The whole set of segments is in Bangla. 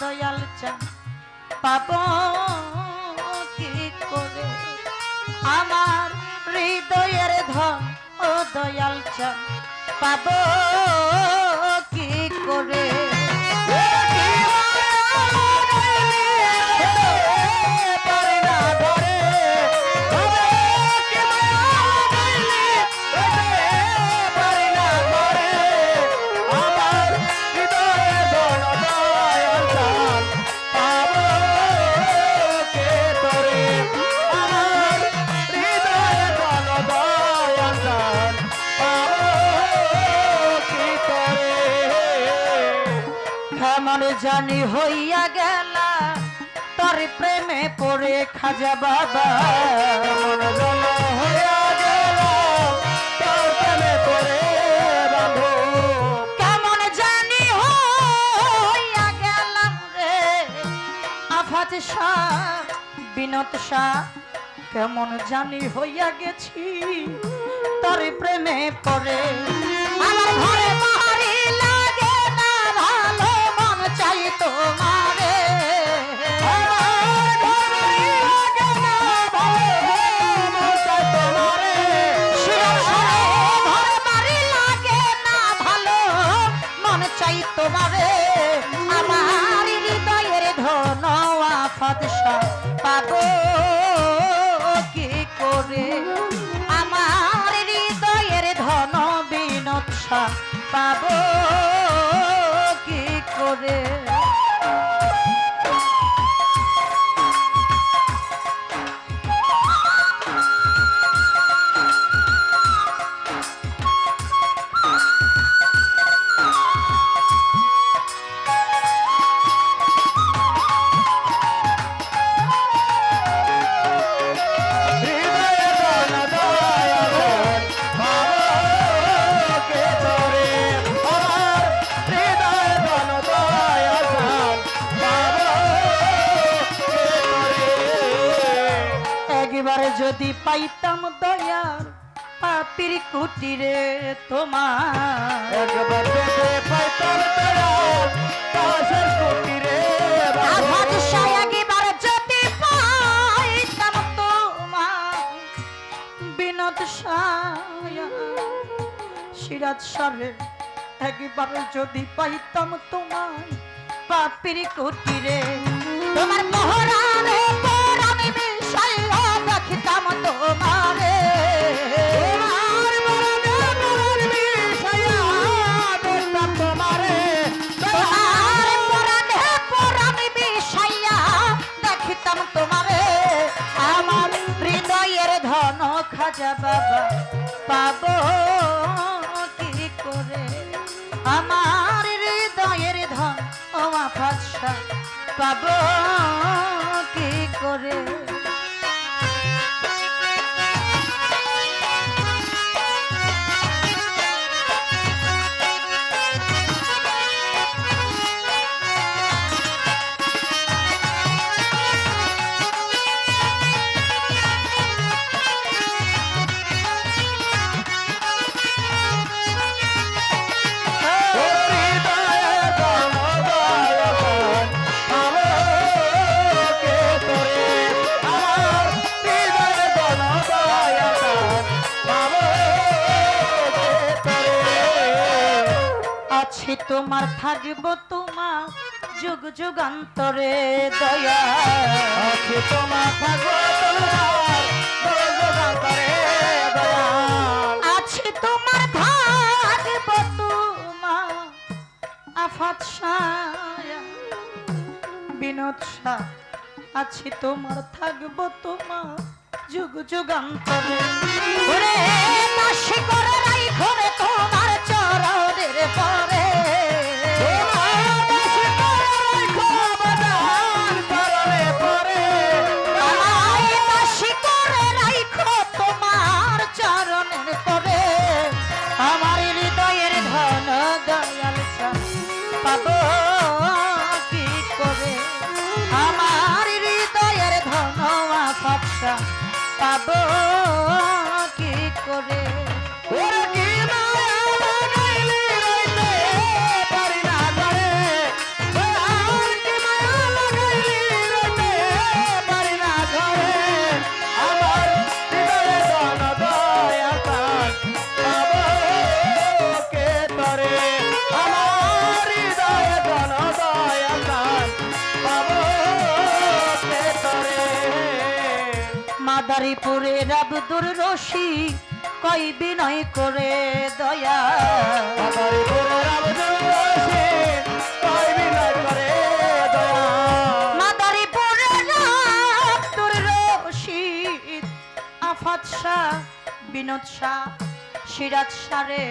দয়াল চা পাব কি করে? আমার হৃদয়ের ধন ও দয়াল চা পাব কি করে? হইয়া গেলা, তোর প্রেমে পড়ে খাজা বাবা। হইয়া কেমন জানি হইয়া গেলাম রে শাহ, কেমন জানি হইয়া গেছি, তোর প্রেমে পড়ে পাবো কি করে? একবারে যদি পাইতাম দয়াল পাপির কুটিরে তোমার। একবার দেখে পাইতাম দয়াল পাশের কুটিরে আঘাত সায় একবার যদি পাইতাম তোমার। বিনোদ সায়া সিরাজ সারে একবার যদি পাইতাম তোমার পাপির কুটিরে। তোমার মহরানে খাজা বাবা পাবো কি করে? আমার হৃদয়ের ধন ও ভাষা পাবো কি করে? আছি, তোমার থাকব তোমার যুগ যুগান্তরে, দয়া। আছে, তোমার থাকব তোমার থাকব তোমার বিনোদ তোমার থাকব তোমার যুগ যুগান্তরে। করে তোমার চরণের পরে। আব্দুর রশি কই বিনয় করে দয়া? মাদারীপুরের আব্দুল রশিদ কই বিনয় করে দয়া? মাদারীপুরের আব্দুর রশিদ আফাত শাহ বিনোদ শাহ সিরাজ সারে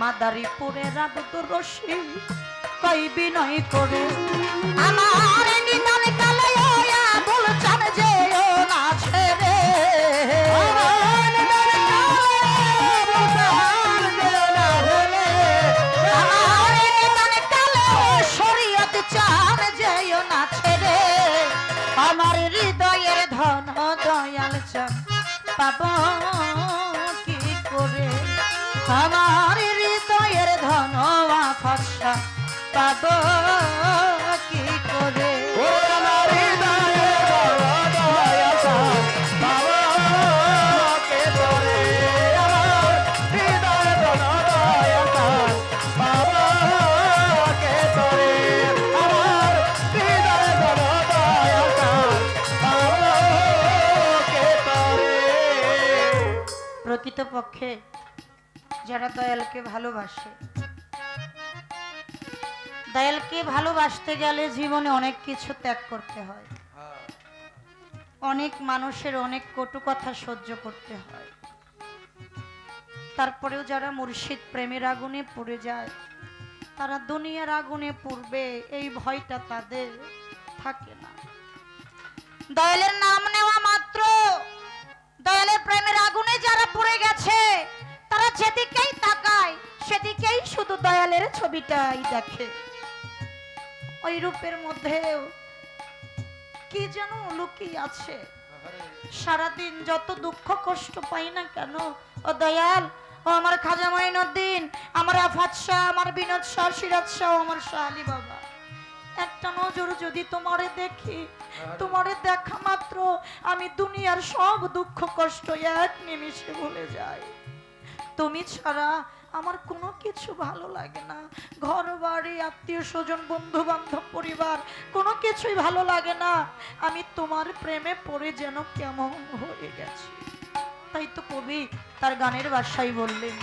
মাদারীপুরের আব্দুর রশিদ কই বিনয় করে? আমার পাব কি করে? আমার হৃদয়ের ধন আফসা পাব প্রকৃতপক্ষে যারা দয়ালকে ভালোবাসে। দয়ালকে ভালোবাসতে গেলে জীবনে অনেক কিছু ত্যাগ করতে হয়। অনেক মানুষের অনেক কটু কথা সহ্য করতে হয়। তারপরেও যারা মুর্শিদ প্রেমের আগুনে পড়ে যায়, তারা দুনিয়ার আগুনে পড়বে এই ভয়টা তাদের থাকে না। দয়ালের নাম নেওয়া দয়ালের প্রেমের আগুনে যারা পড়ে গেছে, তারা যেদিকেই তাকায়, সেদিকেই শুধু দয়ালের ছবিটাই দেখে। ওই রূপের মধ্যেও কি যেন লুকিয়ে আছে। সারাদিন যত দুঃখ কষ্ট পাই না কেন, ও দয়াল, ও আমার খাজা মাইনুদ্দিন আমার আফাত শাহ, আমার বিনোদ শাহ, সিরাজ শাহ আমার শাহ আলী বাবা। একটা নজর যদি তোমারে দেখি তোমারে দেখা মাত্র আমি দুনিয়ার সব দুঃখ কষ্ট এক নিমিষে ভুলে যাই। তুমি ছাড়া আমার কোনো কিছু ভালো লাগে না। ঘর বাড়ি আত্মীয় স্বজন বন্ধু বান্ধব পরিবার কোনো কিছুই ভালো লাগে না। আমি তোমার প্রেমে পড়ে যেন কেমন হয়ে গেছি। তাই তো কবি তার গানের বাসায় বললেন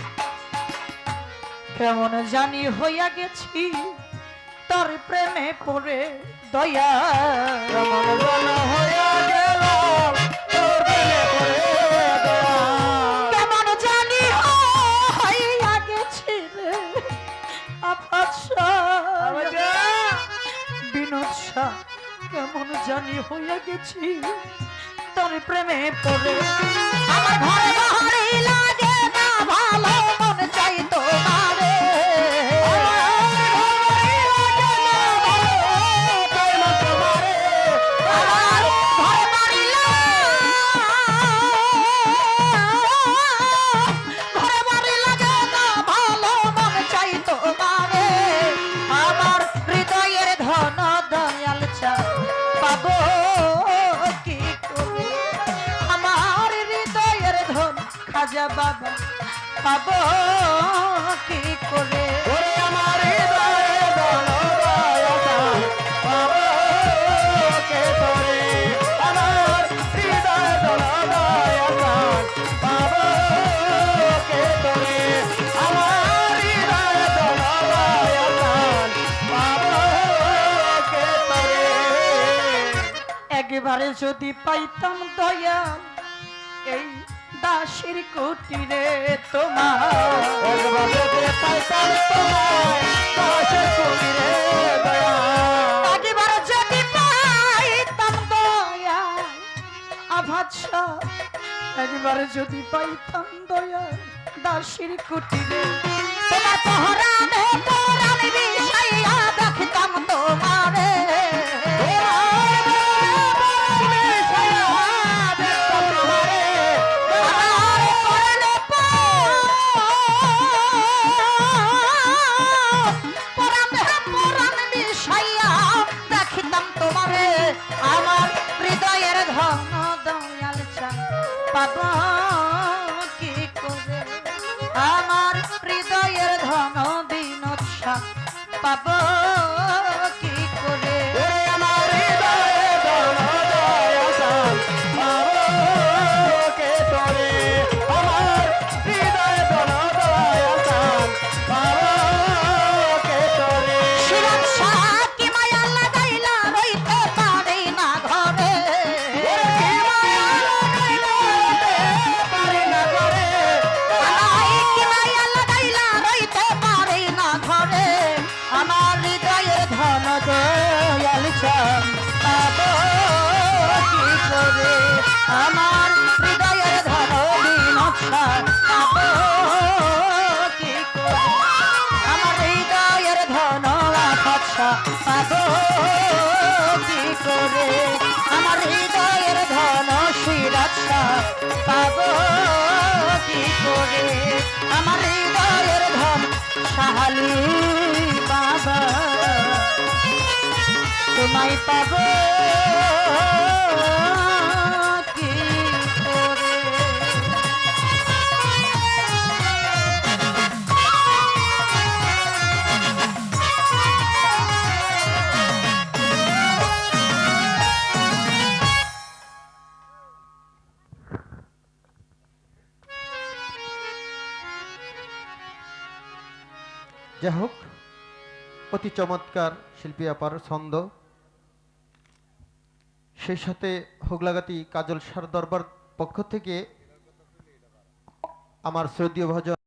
কেমন জানি হইয়া গেছি তোর প্রেমে পড়ে দয়া। কেমন গেল তোর প্রেমে পড়ে কেমন জানি হইয়া গেছি রে বিনোদ শাহ কেমন জানি হইয়া গেছি তোর প্রেমে পড়ে। আমার ঘরে চান বাবা কে তোরে একবারে যদি পাইতাম দয়া এই দাসের কুটিরে তোমার। একবার যদি পাইতাম তোমায় দাসের দয়া একবারে যদি দয়া দয়া কুটিরে তোমার পহরানে পাব কি করে আমার হৃদয়ের ধন বিনোদ পাব। আমার হৃদয়ের কি করে আমার হৃদয়ের ধন আচ্ছা পাবো, কি করে? আমার হৃদয়ের ধন শিরাচ্ছা পাবো, কি করে? আমার হৃদয়ের ধন সাহালি পাবো যাই হোক অতি চমৎকার শিল্পী আপার ছন্দ। সেই সাথে হোগলাগাতি কাজল সার দরবার পক্ষ থেকে আমার শ্রদ্ধীয় ভজন